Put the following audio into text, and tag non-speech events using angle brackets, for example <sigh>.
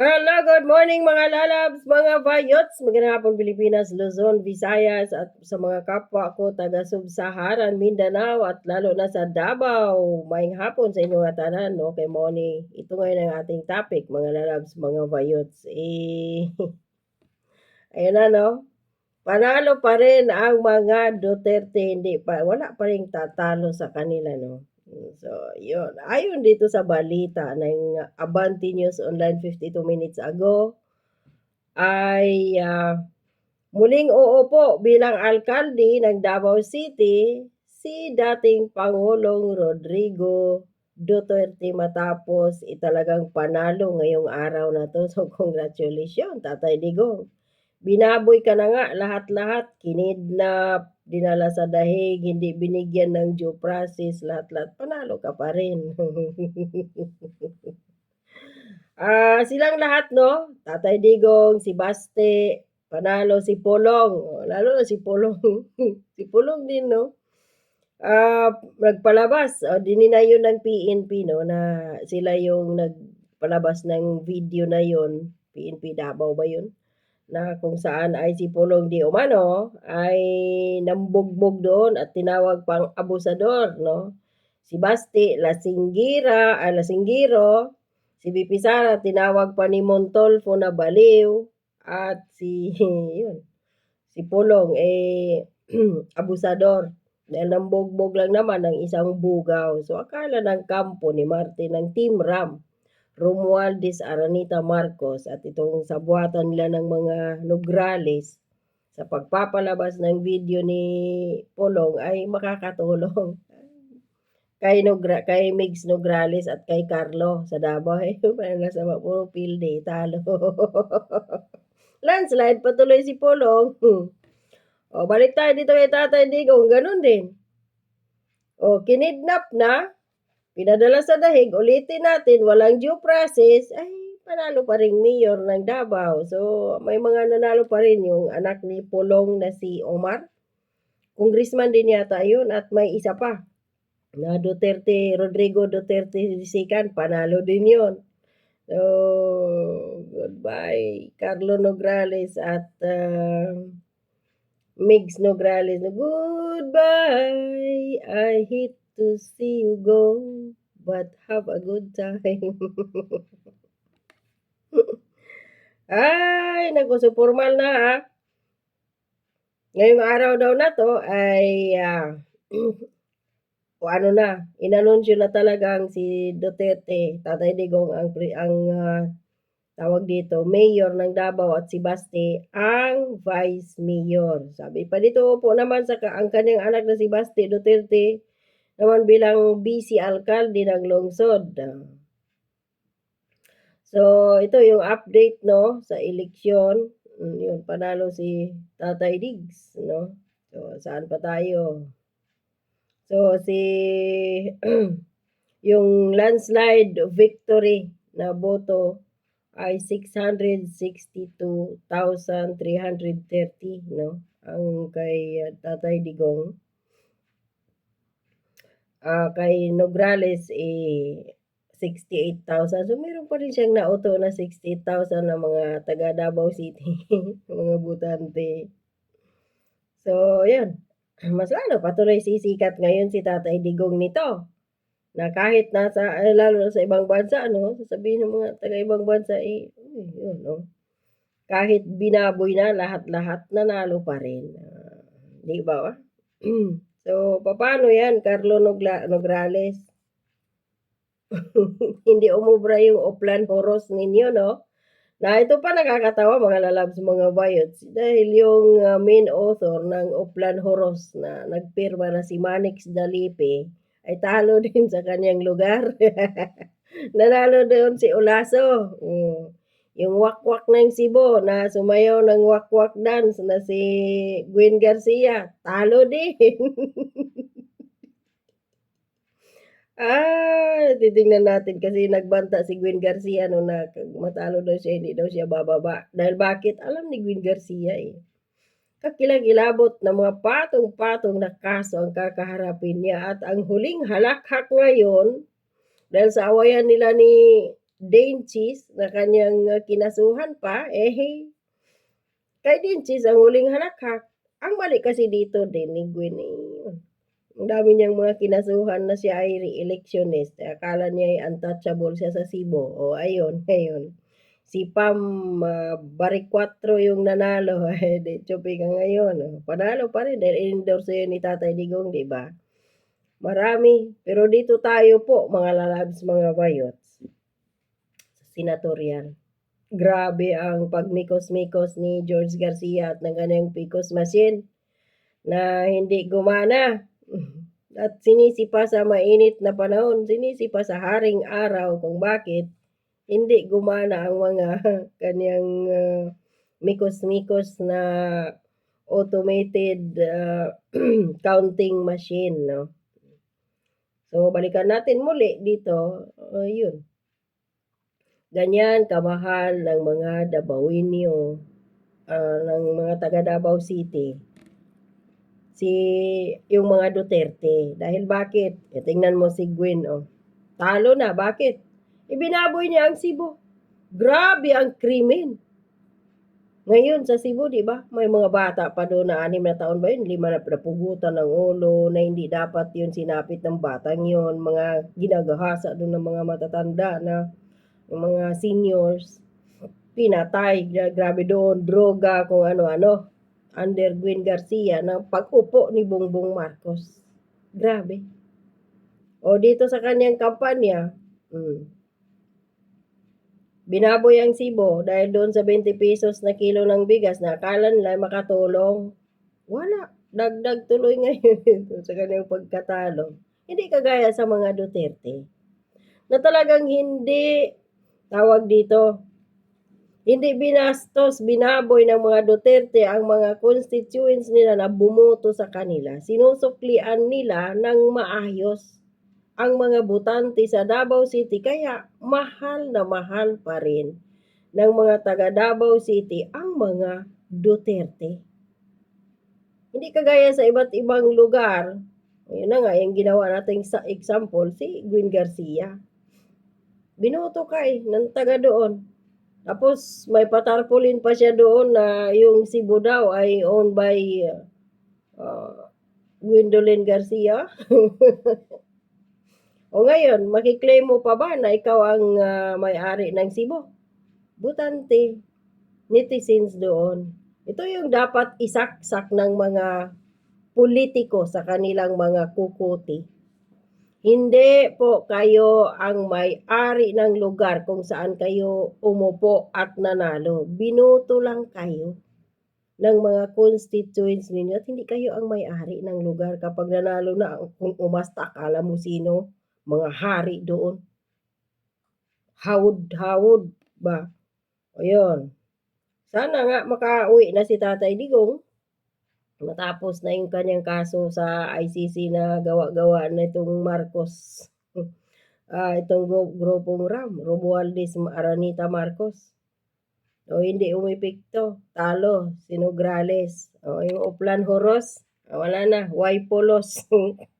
Hello, good morning mga lalabs, mga bayots, magandang hapon Pilipinas, Luzon, Visayas at sa mga kapwa ko taga Sub-Saharan, Mindanao at lalo na sa Davao. Maayong hapon sa inyong atanan, no? Kay Moni. Ito ngayon ang ating topic, mga lalabs, mga bayots. Eh, <laughs> ayun na, no? Panalo pa rin ang mga Duterte, hindi pa, wala pa rin tatalo sa kanila, no? So, yun. Ayon dito sa balita ng Abante News Online 52 minutes ago, ay uh, muling uupo bilang alkalde ng Davao City si dating Pangulong Rodrigo Duterte matapos italagang panalo ngayong araw na to. So, congratulations, Tatay Digong. Binaboy ka na nga lahat-lahat, kinidnap, dinala sa dahig, hindi binigyan ng due process, lahat-lahat, panalo ka pa rin. <laughs> Ah, silang lahat, no? Tatay Digong, si Baste, panalo si Polong, oh, lalo na si Polong. <laughs> si Polong din, no? Ah, nagpalabas, oh, dinina yun ng PNP, no, na sila yung nagpalabas ng video na yun. PNP Davao ba yun? Na kung saan ay si Pulong Di Umano ay nambugbog doon at tinawag pang abusador, no? Si Basti, Lasinggira, ah, Lasinggiro, si BP Sara, tinawag pa ni Montolfo na baliw, at si, <laughs> yun, si Pulong, eh, <clears throat> abusador. Dahil nambugbog lang naman ng isang bugaw. So, akala ng kampo ni Martin ng Team Ram Romualdez Aranita Marcos at itong sabuatan nila ng mga Nograles sa pagpapalabas ng video ni Polong ay makakatulong <laughs> kay Nogra, kay Migs Nograles at kay Carlo sa Davao. <laughs> Eh, parang nasa puro field eh, talo. <laughs> Landslide, patuloy si Polong. o, balik tayo dito kay Tatay Digong, ganun din. O, kinidnap na, Pinadala sa dahig, ulitin natin, walang due process, ay panalo pa rin mayor ng Davao. So, may mga nanalo pa rin yung anak ni Pulong na si Omar. Congressman din yata yun at may isa pa na Duterte, Rodrigo Duterte Sikan, panalo din yun. So, goodbye, Carlo Nograles at uh, Migs Nograles. Goodbye, I hate to see you go, but have a good time. <laughs> Ay, formal na ha. Ngayong araw daw na to ay uh, <clears throat> o ano na, inanunsyo na talagang si Duterte, Tatay Digong ang ang uh, tawag dito, mayor ng Davao at si Basti ang vice mayor. Sabi pa dito po naman sa ang kanyang anak na si Basti Duterte naman bilang BC Alcalde ng Lungsod. So, ito yung update no sa eleksyon. Mm, yun, panalo si Tatay Diggs, no? So, saan pa tayo? So, si <clears throat> yung landslide victory na boto ay 662,330, no? Ang kay Tatay Digong uh, kay Nograles eh 68,000. So meron pa rin siyang nauto na 68,000 na mga taga Davao City, <laughs> mga butante. So, yan. Mas lalo, patuloy sisikat ngayon si Tatay Digong nito. Na kahit nasa, eh, lalo na sa ibang bansa, ano, sasabihin ng mga taga ibang bansa, eh, yun, no? Kahit binaboy na lahat-lahat, nanalo pa rin. Uh, di ba? <clears throat> So, paano yan, Carlo Nogla Nograles? <laughs> Hindi umubra yung Oplan Horos ninyo, no? Na ito pa nakakatawa mga lalabs, mga bayots. Dahil yung uh, main author ng Oplan Horos na nagpirma na si Manix Dalipe ay talo <laughs> din sa kanyang lugar. <laughs> Nanalo doon si Olaso. Mm. Yung wakwak ng Cebu na sumayaw ng wakwak dance na si Gwen Garcia, talo din. <laughs> ah, titingnan natin kasi nagbanta si Gwen Garcia no na matalo daw siya, hindi daw siya bababa. Dahil bakit? Alam ni Gwen Garcia eh. Kakilang ilabot na mga patong-patong na kaso ang kakaharapin niya at ang huling halakhak ngayon dahil sa awayan nila ni Denchis na kanyang ah, kinasuhan pa, eh, kay Denchis ang huling halakhak. Ang mali kasi dito din ni Gwen ang dami niyang mga kinasuhan na siya ay re-electionist. Akala niya ay untouchable siya sa Cebu. O ayun, <laughs> ngayon. Si Pam uh, Baricuatro yung nanalo. <laughs> Eh, di ka ngayon. oh. Panalo pa rin dahil endorse ni Tatay Digong, di ba? Marami. Pero dito tayo po, mga lalabs, mga bayots. Sa senatorial. Grabe ang pagmikos-mikos ni George Garcia at ng kanyang picos machine na hindi gumana. <laughs> At sinisipa sa mainit na panahon, sinisipa sa haring araw kung bakit hindi gumana ang mga <laughs> kanyang ah, mikos-mikos na automated ah, <clears throat> counting machine, no? So, balikan natin muli dito, uh, yun. Ganyan kamahal ng mga Dabawinyo, ah, ng mga taga Davao City, si yung mga Duterte. Dahil bakit? E, tingnan mo si Gwen, oh. Talo na, bakit? Ibinaboy niya ang Cebu. Grabe ang krimen. Ngayon sa Cebu, di ba? May mga bata pa doon na anim na taon ba yun? Lima na napugutan ng ulo na hindi dapat yun sinapit ng batang yun. Mga ginagahasa doon ng mga matatanda na yung mga seniors. Pinatay, gra- grabe doon, droga, kung ano-ano. Under Gwen Garcia ng pag-upo ni Bongbong Marcos. Grabe. O dito sa kanyang kampanya, mm, binaboy ang Cebu dahil doon sa 20 pesos na kilo ng bigas na akala nila makatulong. Wala. Dagdag tuloy <laughs> ngayon ito sa kanyang pagkatalo. Hindi kagaya sa mga Duterte na talagang hindi tawag dito hindi binastos, binaboy ng mga Duterte ang mga constituents nila na bumoto sa kanila. Sinusuklian nila ng maayos ang mga butante sa Davao City kaya mahal na mahal pa rin ng mga taga Davao City ang mga Duterte. Hindi kagaya sa iba't ibang lugar. Ayun na nga, yung ginawa nating sa example, si Gwen Garcia. Binoto ka eh, ng taga doon. Tapos may patarpulin pa siya doon na yung Cebu daw ay owned by uh, Gwendolyn Garcia. <laughs> o ngayon, makiklaim mo pa ba na ikaw ang ah, may-ari ng Cebu? Butante, netizens doon. Ito yung dapat isaksak ng mga politiko sa kanilang mga kukuti. Hindi po kayo ang may-ari ng lugar kung saan kayo umupo at nanalo. Binuto lang kayo ng mga constituents ninyo at hindi kayo ang may-ari ng lugar. Kapag nanalo na kung umasta akala mo sino mga hari doon. Hawod-hawod ba? Ayun sana nga makauwi na si Tatay Digong matapos na yung kanyang kaso sa ICC na gawa-gawa na itong Marcos. <laughs> Ah, itong gru- grupong RAM, Romualdez Aranita Marcos. O hindi umipikto, talo, Sinograles. O yung Uplan Horos, wala na, Waipolos. <laughs>